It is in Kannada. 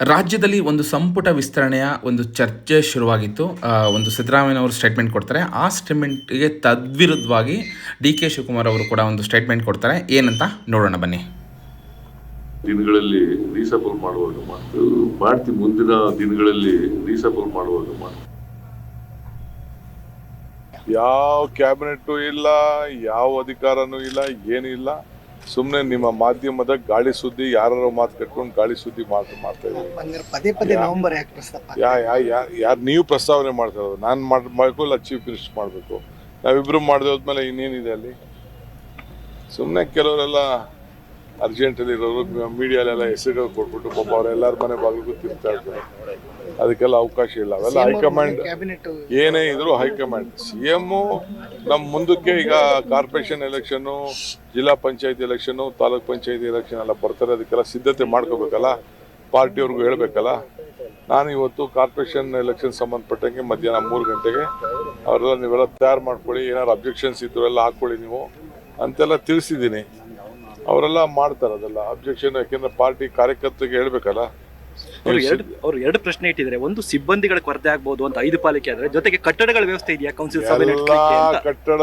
ರಾಜ್ಯದಲ್ಲಿ ಒಂದು ಸಂಪುಟ ವಿಸ್ತರಣೆಯ ಒಂದು ಚರ್ಚೆ ಶುರುವಾಗಿತ್ತು. ಒಂದು ಸಿದ್ದರಾಮಯ್ಯನವರು ಸ್ಟೇಟ್ಮೆಂಟ್ ಕೊಡ್ತಾರೆ. ಆ ಸ್ಟೇಟ್ಮೆಂಟ್ಗೆ ತದ್ವಿರುದ್ಧವಾಗಿ ಡಿ ಕೆ ಶಿವಕುಮಾರ್ ಅವರು ಕೂಡ ಒಂದು ಸ್ಟೇಟ್ಮೆಂಟ್ ಕೊಡ್ತಾರೆ. ಏನಂತ ನೋಡೋಣ ಬನ್ನಿ. ದಿನಗಳಲ್ಲಿ ರೀಸಫಲ್ ಮಾಡುವಾಗ ಮಾತ್ರ ಮಾಡ್ತಿ ಮುಂದಿನ ದಿನಗಳಲ್ಲಿ ರೀಸಫಲ್ ಮಾಡುವಾಗ ಮಾತು ಯಾವ ಕ್ಯಾಬಿನೆಟ್ ಇಲ್ಲ, ಯಾವ ಅಧಿಕಾರನೂ ಇಲ್ಲ, ಏನೂ ಇಲ್ಲ. ಸುಮ್ಮನೆ ನಿಮ್ಮ ಮಾಧ್ಯಮದ ಗಾಳಿ ಸುದ್ದಿ ಯಾರು ಮಾತು ಕಟ್ಕೊಂಡು ಗಾಳಿ ಸುದ್ದಿ ಮಾತು ಮಾಡ್ತಾ ಇದ್ದೀವಿ. ಯಾ ಯಾ- ಯಾರು ನೀವು ಪ್ರಸ್ತಾವನೆ ಮಾಡ್ತಾ ಇರೋದು ನಾನು ಮಾಡಬೇಕು ಇಲ್ಲ ಚೀಫ್ ಮಿನಿಸ್ಟರ್ ಮಾಡಬೇಕು. ನಾವಿಬ್ರು ಮಾಡದೆ ಹೋದ್ಮೇಲೆ ಇನ್ನೇನಿದೆ ಅಲ್ಲಿ? ಸುಮ್ಮನೆ ಕೆಲವರೆಲ್ಲ ಅರ್ಜೆಂಟಲ್ಲಿ ಇರೋರು ಮೀಡಿಯಾಲೆಲ್ಲ ಹೆಸರುಗಳು ಕೊಟ್ಬಿಟ್ಟು ಪಾಪ ಅವರೆಲ್ಲರ ಮನೆ ಬಾಗಿಲು ತಿರ್ತಾ ಇರ್ತಾರೆ ಅದಕ್ಕೆಲ್ಲ ಅವಕಾಶ ಇಲ್ಲ. ಅವೆಲ್ಲ ಹೈಕಮಾಂಡ್ ಏನೇ ಇದ್ರು ಹೈಕಮಾಂಡ್. ಸಿ ಎಂ ನಮ್ಮ ಮುಂದಕ್ಕೆ ಈಗ ಕಾರ್ಪೊರೇಷನ್ ಎಲೆಕ್ಷನ್ನು ಜಿಲ್ಲಾ ಪಂಚಾಯತ್ ಎಲೆಕ್ಷನ್ನು ತಾಲೂಕ್ ಪಂಚಾಯತ್ ಎಲೆಕ್ಷನ್ ಎಲ್ಲ ಬರ್ತಾರೆ. ಅದಕ್ಕೆಲ್ಲ ಸಿದ್ಧತೆ ಮಾಡ್ಕೋಬೇಕಲ್ಲ? ಪಾರ್ಟಿಯವ್ರಿಗೂ ಹೇಳಬೇಕಲ್ಲ? ನಾನು ಇವತ್ತು ಕಾರ್ಪೊರೇಷನ್ ಎಲೆಕ್ಷನ್ ಸಂಬಂಧಪಟ್ಟಂಗೆ ಮಧ್ಯಾಹ್ನ ಮೂರು ಗಂಟೆಗೆ ಅವರೆಲ್ಲ ನೀವೆಲ್ಲ ತಯಾರು ಮಾಡ್ಕೊಳ್ಳಿ. ಏನಾದ್ರು ಅಬ್ಜೆಕ್ಷನ್ಸ್ ಇದ್ರು ಎಲ್ಲ ಹಾಕ್ಕೊಳ್ಳಿ ನೀವು. ಅಂತೆಲ್ಲ ತಿಳಿಸಿದ್ದೀನಿ. ಅವರೆಲ್ಲ ಮಾಡ್ತಾರೆ ಅದೆಲ್ಲ. ಅಬ್ಜೆಕ್ಷನ್ ಯಾಕೆಂದ್ರೆ ಪಾರ್ಟಿ ಕಾರ್ಯಕರ್ತರಿಗೆ ಹೇಳ್ಬೇಕಲ್ಲ. ಅವ್ರು ಎರಡು ಅವ್ರು ಎರಡು ಪ್ರಶ್ನೆ ಇಟ್ಟಿದ್ದಾರೆ. ಒಂದು ಸಿಬ್ಬಂದಿಗಳ ಕೊರತೆ ಆಗ್ಬಹುದು ಅಂತ ಐದು ಪಾಲಿಕೆ ಆದ್ರೆ ಜೊತೆಗೆ ಕಟ್ಟಡಗಳ ವ್ಯವಸ್ಥೆ ಇದೆಯಾ? ಕೌನ್ಸಿಲ್ ಸಭೆ ಎಲ್ಲ ಅಂತ. ಕಟ್ಟಡ